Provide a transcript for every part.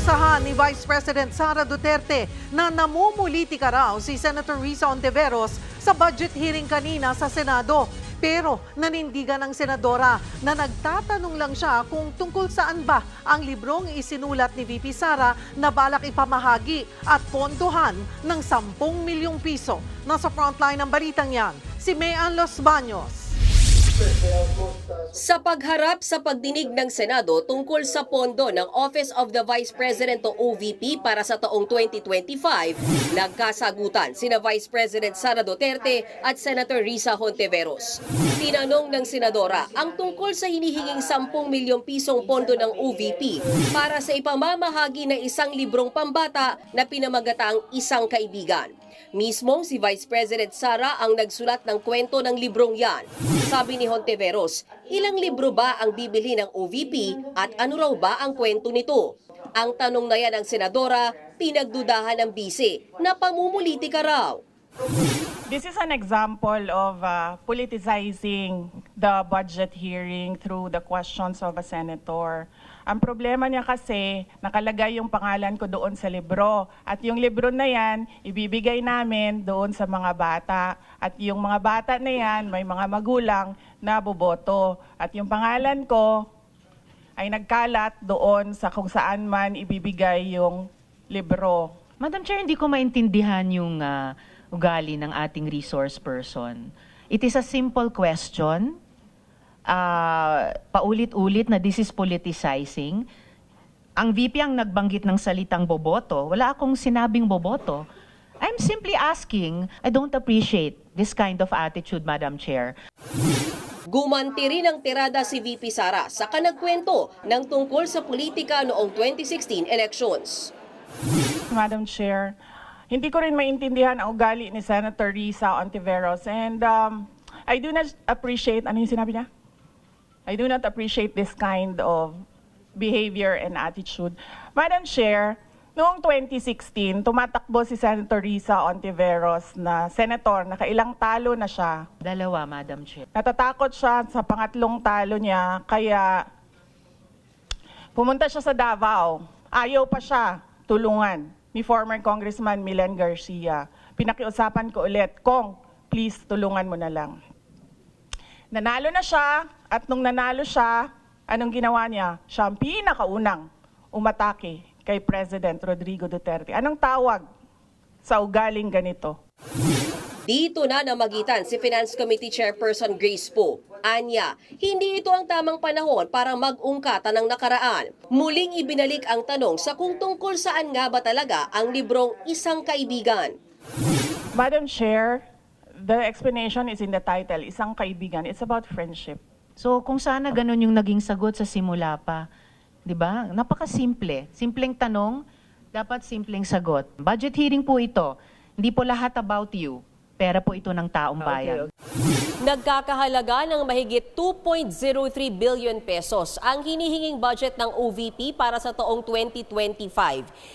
Inakusahan ni Vice President Sara Duterte na namumulitika raw si Senator Risa Ontiveros sa budget hearing kanina sa Senado. Pero nanindigan ng senadora na nagtatanong lang siya kung tungkol saan ba ang librong isinulat ni VP Sara na balak ipamahagi at pondohan ng 10 milyong piso. Nasa frontline ng balitang yan, si Mayan Los Baños. Sa pagharap sa pagdinig ng Senado tungkol sa pondo ng Office of the Vice President o OVP para sa taong 2025, nagkasagutan sina Vice President Sara Duterte at Senator Risa Hontiveros. Tinanong ng Senadora ang tungkol sa hinihinging 10 milyong pisong pondo ng OVP para sa ipamamahagi ng isang librong pambata na pinamagatang isang kaibigan. Mismong si Vice President Sara ang nagsulat ng kwento ng librong yan. Sabi ni Hontiveros, ilang libro ba ang bibili ng OVP at ano raw ba ang kwento nito? Ang tanong na yan ng senadora, pinagdudahan ng bise na pamumulitika raw. This is an example of uh, politicizing the budget hearing through the questions of a senator. Ang problema niya kasi, nakalagay yung pangalan ko doon sa libro. At yung libro na yan, ibibigay namin doon sa mga bata. At yung mga bata na yan, may mga magulang na boboto. At yung pangalan ko ay nagkalat doon sa kung saan man ibibigay yung libro. Madam Chair, hindi ko maintindihan yung ah, ugali ng ating resource person. It is a simple question. Ah, paulit-ulit na this is politicizing. Ang VP ang nagbanggit ng salitang boboto. Wala akong sinabing boboto. I'm simply asking, I don't appreciate this kind of attitude, Madam Chair. Gumanti rin ang tirada si VP Sara sa kanagkwento ng tungkol sa politika noong 2016 elections. Madam Chair, hindi ko rin maintindihan ang ugali ni Senator Risa Ontiveros and um, I do not appreciate, ano yung sinabi niya? I do not appreciate this kind of behavior and attitude. Madam Chair, noong 2016, tumatakbo si Senator Risa Ontiveros na senator, nakailang talo na siya. Dalawa, Madam Chair. Natatakot siya sa pangatlong talo niya, kaya pumunta siya sa Davao. Ayaw pa siya tulungan ni former Congressman Milen Garcia. Pinakiusapan ko ulit, Kong, please tulungan mo na lang. Nanalo na siya, at nung nanalo siya, anong ginawa niya? Siya ang pinakaunang umatake kay President Rodrigo Duterte. Anong tawag sa ugaling ganito? Dito na namagitan si Finance Committee Chairperson Grace Poe. Anya, hindi ito ang tamang panahon para mag-ungkatan ng nakaraan. Muling ibinalik ang tanong sa kung tungkol saan nga ba talaga ang librong isang kaibigan. Madam Chair, the explanation is in the title, Isang Kaibigan. It's about friendship. So kung sana ganun yung naging sagot sa simula pa, 'di ba? Napakasimple. Simpleng tanong, dapat simpleng sagot. Budget hearing po ito. Hindi po lahat about you. Pera po ito ng taong bayan. Nagkakahalaga ng mahigit 2.03 billion pesos ang hinihinging budget ng OVP para sa taong 2025.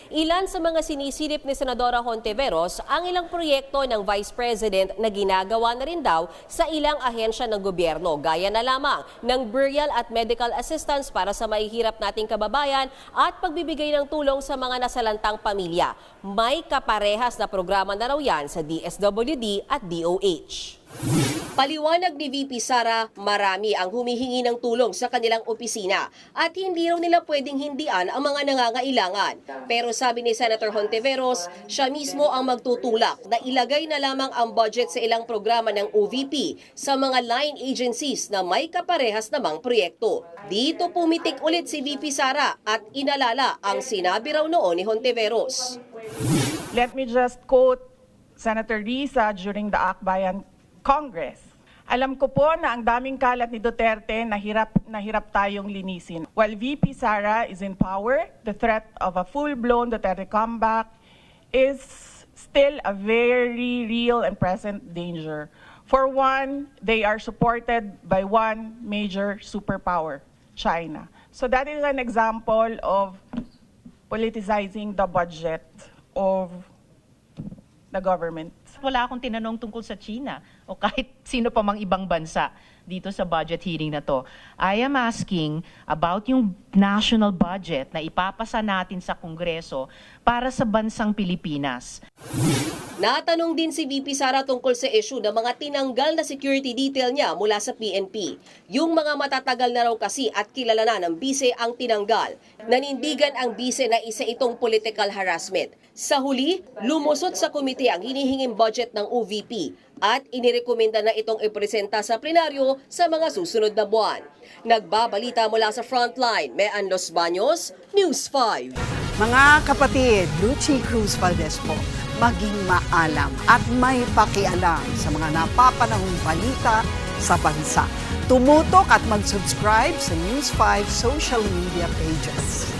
Ilan sa mga sinisilip ni Senadora Hontiveros ang ilang proyekto ng Vice President na ginagawa na rin daw sa ilang ahensya ng gobyerno, gaya na lamang ng burial at medical assistance para sa mahihirap nating kababayan at pagbibigay ng tulong sa mga nasalantang pamilya. May kaparehas na programa na raw yan sa DSWD at DOH. Paliwanag ni VP Sara, marami ang humihingi ng tulong sa kanilang opisina at hindi raw nila pwedeng hindian ang mga nangangailangan. Pero sabi ni Senator Hontiveros, siya mismo ang magtutulak na ilagay na lamang ang budget sa ilang programa ng OVP sa mga line agencies na may kaparehas namang proyekto. Dito pumitik ulit si VP Sara at inalala ang sinabi raw noon ni Hontiveros. Let me just quote Senator Risa during the Akbayan Congress. Alam ko po na ang daming kalat ni Duterte na hirap, na hirap tayong linisin. While VP Sara is in power, the threat of a full-blown Duterte comeback is still a very real and present danger. For one, they are supported by one major superpower, China. So that is an example of politicizing the budget of the government. Wala akong tinanong tungkol sa China. o kahit sino pa mang ibang bansa dito sa budget hearing na to. I am asking about yung national budget na ipapasa natin sa Kongreso para sa bansang Pilipinas. Natanong din si VP Sara tungkol sa issue ng mga tinanggal na security detail niya mula sa PNP. Yung mga matatagal na raw kasi at kilala na ng bise ang tinanggal. Nanindigan ang bise na isa itong political harassment. Sa huli, lumusot sa komite ang hinihinging budget ng OVP at inirekomenda na itong ipresenta sa plenaryo sa mga susunod na buwan. Nagbabalita mula sa Frontline, Mean Los Baños, News 5. Mga kapatid, Lucy Cruz Valdez po, maging maalam at may pakialam sa mga napapanahong balita sa bansa. Tumutok at mag-subscribe sa News 5 social media pages.